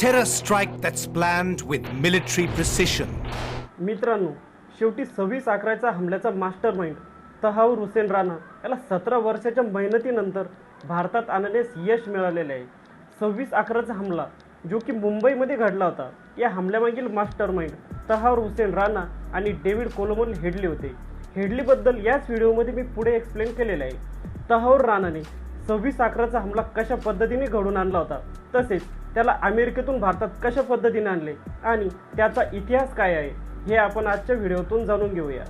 terror strike that's planned with military precision. मित्रांनो शेवटी सव्वीस अकराच्या हमल्याचा मास्टर माइंड तहाऊर हुसेन राणा याला सतरा वर्षाच्या मेहनतीनंतर भारतात आणण्यास यश मिळालेले आहे. सव्वीस अकराचा हमला जो की मुंबईमध्ये घडला होता या हमल्यामागील मास्टर माइंड तहाऊर हुसेन राणा आणि डेव्हिड कोलोमन हेडले होते. हेडलीबद्दल याच व्हिडिओमध्ये मी पुढे एक्सप्लेन केलेलं आहे. तहाऊर राणाने सव्वीस अकराचा हमला कशा पद्धतीने घडून आणला होता? तसेच त्याला अमेरिकेतून भारतात कशा पद्धतीने आणले आणि त्याचा इतिहास काय आहे हे आपण आजच्या व्हिडिओतून जाणून घेऊया.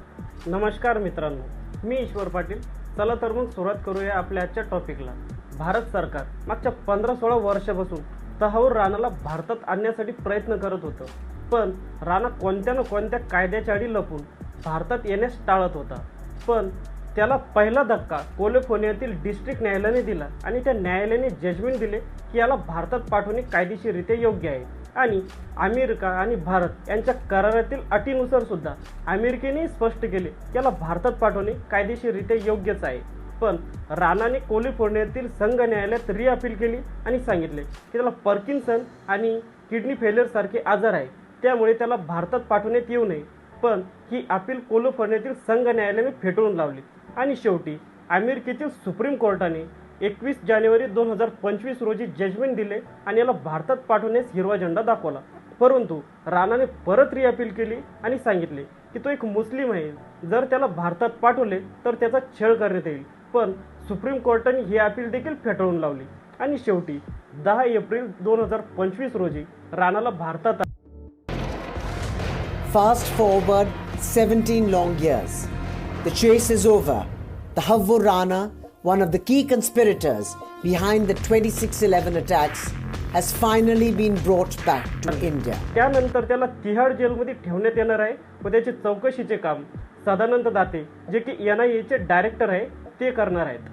नमस्कार मित्रांनो मी ईश्वर पाटील. चला तर मग सुरुवात करूया आपल्या आजच्या टॉपिकला. भारत सरकार मागच्या पंधरा सोळा वर्षापासून तहावर राणाला भारतात आणण्यासाठी प्रयत्न करत होतं. पण राणा कोणत्या ना कोणत्या कायद्याच्या आडी लपून भारतात येण्यास टाळत होता. पण त्याला पहिला धक्का कोलिफोर्नियातील डिस्ट्रिक्ट न्यायालयाने दिला आणि त्या न्यायालयाने जजमेंट दिले की याला भारतात पाठवणे कायदेशीररित्या योग्य आहे. आणि अमेरिका आणि भारत यांच्या करारातील अटीनुसार सुद्धा अमेरिकेने स्पष्ट केले की याला भारतात पाठवणे कायदेशीररित्या योग्यच आहे. पण राणाने कोलिफोर्नियातील संघ न्यायालयात रिअपील केली आणि सांगितले की त्याला पर्किन्सन आणि किडनी फेलियरसारखे आजार आहे त्यामुळे त्याला भारतात पाठवण्यात येऊ नये. पण ही अपील कोलिफोर्नियातील संघ न्यायालयाने फेटाळून लावली. आणि शेवटी अमेरिकेतील सुप्रीम कोर्टाने एकवीस जानेवारी दोन हजार पंचवीस रोजी जजमेंट दिले आणि याला भारतात पाठवण्यास हिरवा झेंडा दाखवला. परंतु राणाने परत रिअपील केली आणि सांगितले की तो एक मुस्लिम आहे. जर त्याला भारतात पाठवले तर त्याचा छळ करण्यात येईल. पण सुप्रीम कोर्टाने ही अपील देखील फेटाळून लावली. आणि शेवटी दहा एप्रिल दोन हजार पंचवीस रोजी राणाला भारतात fast forward seventeen long years The chase is over. The Havur Rana, one of the key conspirators behind the 2611 attacks, has finally been brought back to India. त्यानंतर त्याला तिहाड जेलमध्ये ठेवण्यात येणार आहे व त्याचे चौकशीचे काम सदानंद दाते जे की एन आय एचे डायरेक्टर आहे ते करणार आहेत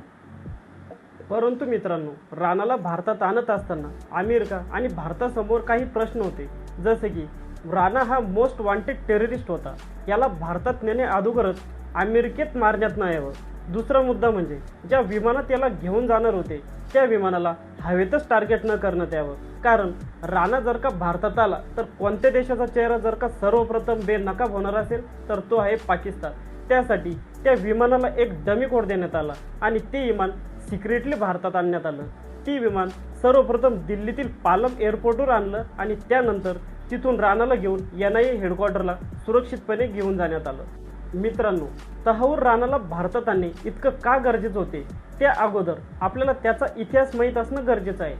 परंतु मित्रांनो राणाला भारतात आणत असताना अमेरिका आणि भारतासमोर काही प्रश्न होते जसे की राणा हा मोस्ट वॉन्टेड टेररिस्ट होता याला भारतात नेणे अगोदरच अमेरिकेत मारण्यात नाही यावं. दुसरा मुद्दा म्हणजे ज्या विमानात याला घेऊन जाणार होते त्या विमानाला हवेतच टार्गेट न करण्यात यावं. कारण राणा जर का भारतात आला तर कोणत्या देशाचा चेहरा जर का सर्वप्रथम बेनकाब होणार असेल तर तो आहे पाकिस्तान. त्यासाठी त्या विमानाला एक डमी कोड देण्यात आला आणि ते विमान सिक्रेटली भारतात आणण्यात आलं. ती विमान सर्वप्रथम दिल्लीतील पालम एअरपोर्टवर आणलं आणि त्यानंतर तिथून राणाला घेऊन एन आय ए हेडक्वार्टरला सुरक्षितपणे घेऊन जाण्यात आलं. मित्रांनो तहाऊर राणाला भारतात आणणे इतकं का गरजेचं होते? त्या अगोदर आपल्याला त्याचा इतिहास माहीत असणं गरजेचं आहे.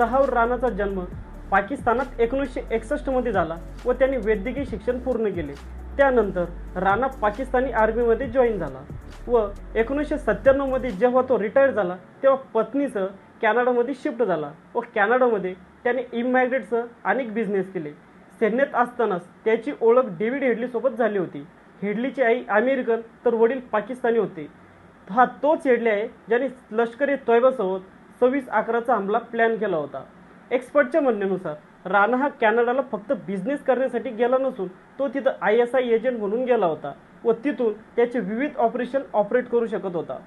तहाऊर राणाचा जन्म पाकिस्तानात एकोणीसशे एकसष्टमध्ये झाला व त्यांनी वैद्यकीय शिक्षण पूर्ण केले. त्यानंतर राणा पाकिस्तानी आर्मीमध्ये जॉईन झाला व एकोणीसशे सत्त्याण्णवमध्ये जेव्हा तो रिटायर झाला तेव्हा पत्नीसह कॅनडामध्ये शिफ्ट झाला व कॅनडामध्ये त्याने इमॅग्रेटसह अनेक बिझनेस केले. सैन्यात असतानाच त्याची ओळख डेव्हिड हेडलीसोबत झाली होती. हेडलीची आई अमेरिकन तर वडील पाकिस्तानी होते. हा तोच हेडली आहे ज्याने लष्करी तोयबासोबत सव्वीस अकराचा हमला प्लॅन केला होता. एक्सपर्टच्या म्हणण्यानुसार राणा हा कॅनडाला फक्त बिझनेस करण्यासाठी गेला नसून तो तिथं आय एस आय एजंट म्हणून गेला होता व तिथून त्याचे विविध ऑपरेशन ऑपरेट करू शकत होता.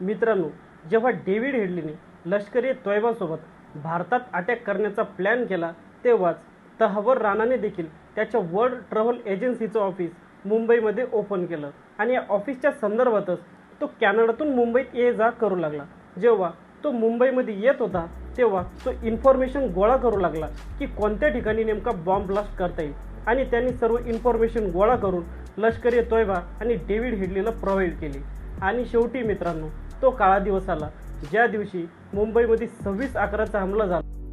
मित्रांनो जेव्हा डेव्हिड हेडलीने लष्करी तोयबासोबत भारतात अटॅक करण्याचा प्लॅन केला तेव्हाच तहवर राणाने देखील त्याच्या वर्ल्ड ट्रॅव्हल एजन्सीचं ऑफिस मुंबईमध्ये ओपन केलं. आणि या ऑफिसच्या संदर्भातच तो कॅनडातून मुंबईत ये जा करू लागला. जेव्हा तो मुंबईमध्ये येत होता तेव्हा तो इन्फॉर्मेशन गोळा करू लागला की कोणत्या ठिकाणी नेमका बॉम्ब ब्लास्ट करता येईल. आणि त्यांनी सर्व इन्फॉर्मेशन गोळा करून लष्करी तोयबा आणि डेव्हिड हेडलीला प्रोव्हाइड केली. आणि शेवटी मित्रांनो तो काळा दिवस आला. ज्या दिवशी मुंबईमध्ये सव्वीस अकराचा हमला झाला.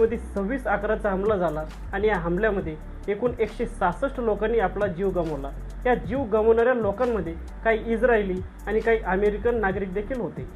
मुंबईमध्ये सव्वीस अकराचा हमला झाला आणि या हमल्यामध्ये एकूण एकशे सहासष्ट लोकांनी आपला जीव गमावला. या जीव गमावणाऱ्या लोकांमध्ये काही इस्रायली आणि काही अमेरिकन नागरिक देखील होते.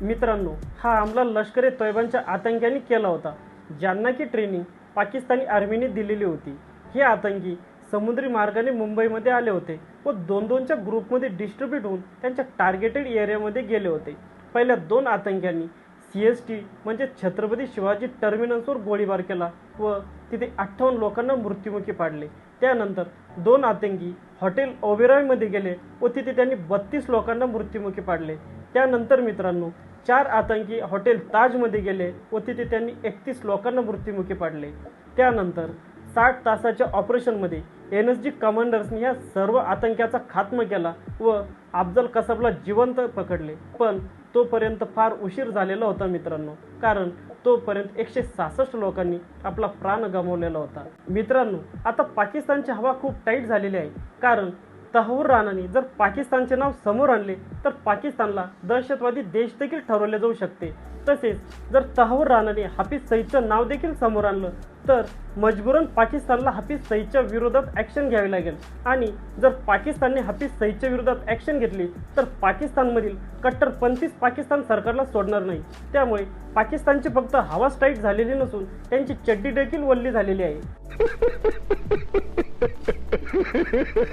मित्रांनो हा हमला लष्कर ए तोयबांच्या आतंक्यांनी केला होता ज्यांना की ट्रेनिंग पाकिस्तानी आर्मीने दिलेली होती. हे आतंकी समुद्री मार्गाने मुंबईमध्ये आले होते व दोन दोनच्या ग्रुपमध्ये डिस्ट्रीब्यूट होऊन त्यांच्या टार्गेटेड एरियामध्ये गेले होते. पहिल्या दोन आतंक्यांनी सी एस टी म्हणजे छत्रपती शिवाजी टर्मिनसवर गोळीबार केला व तिथे अठ्ठावन्न लोकांना मृत्युमुखी पाडले. त्यानंतर दोन आतंकी हॉटेल ओबेरॉयमध्ये गेले व तिथे त्यांनी बत्तीस लोकांना मृत्युमुखी पाडले. त्यानंतर मित्रांनो चार आतंकी हॉटेल ताजमध्ये गेले व तिथे त्यांनी एकतीस लोकांना मृत्युमुखी पाडले. त्यानंतर साठ तासाच्या ऑपरेशनमध्ये एन एस जी कमांडर्सनी या सर्व आतंक्याचा खात्मा केला व अफजल कसबला जिवंत पकडले. पण तोपर्यंत फार उशीर झालेला होता मित्रांनो. कारण तोपर्यंत एकशे सहासष्ट लोकांनी आपला प्राण गमावलेला होता. मित्रांनो आता पाकिस्तानची हवा खूप टाईट झालेली आहे. कारण तहूर राणाने जर पाकिस्तानचे नाव समोर आणले तर पाकिस्तानला दहशतवादी देश देखील ठरवले जाऊ शकते. तसेच जर तहावर राणाने हाफिज सईदचं नाव देखील समोर आणलं तर मजबूरन पाकिस्तानला हाफिज सईदच्या विरोधात ॲक्शन घ्यावी लागेल. आणि जर पाकिस्तानने हाफिज सईदच्या विरोधात ॲक्शन घेतली तर पाकिस्तानमधील कट्टरपंथीच पाकिस्तान सरकारला सोडणार नाही. त्यामुळे पाकिस्तानची फक्त हवा स्ट्राईक झालेली नसून त्यांची चड्डी देखील वल्ली झालेली आहे.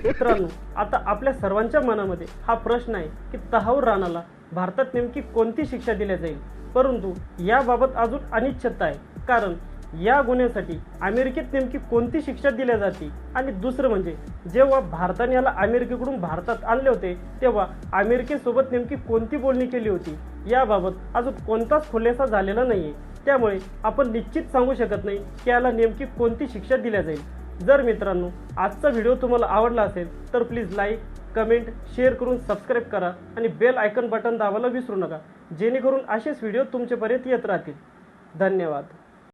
मित्रांनो आता आपल्या सर्वांच्या मनामध्ये हा प्रश्न आहे की तहावर राणाला भारतात नेमकी कोणती शिक्षा दिल्या जाईल? परंतु याबाबत अजून अनिश्चितता आहे. कारण या गुन्ह्यासाठी अमेरिकेत नेमकी कोणती शिक्षा दिल्या जाते आणि दुसरं म्हणजे जेव्हा भारताने याला अमेरिकेकडून भारतात आणले होते तेव्हा अमेरिकेसोबत नेमकी कोणती बोलणी केली होती? याबाबत अजून कोणताच खुलासा झालेला नाही आहे त्यामुळे आपण निश्चित सांगू शकत नाही की याला नेमकी कोणती शिक्षा दिल्या जाईल. जर मित्रांनो आजचा व्हिडिओ तुम्हाला आवडला असेल तर प्लीज लाईक कमेंट शेअर करून सबस्क्राईब करा आणि बेल आयकन बटन दाबायला विसरू नका. जेणेकरून असेच व्हिडिओ तुमच्यापर्यंत येत राहतील. धन्यवाद.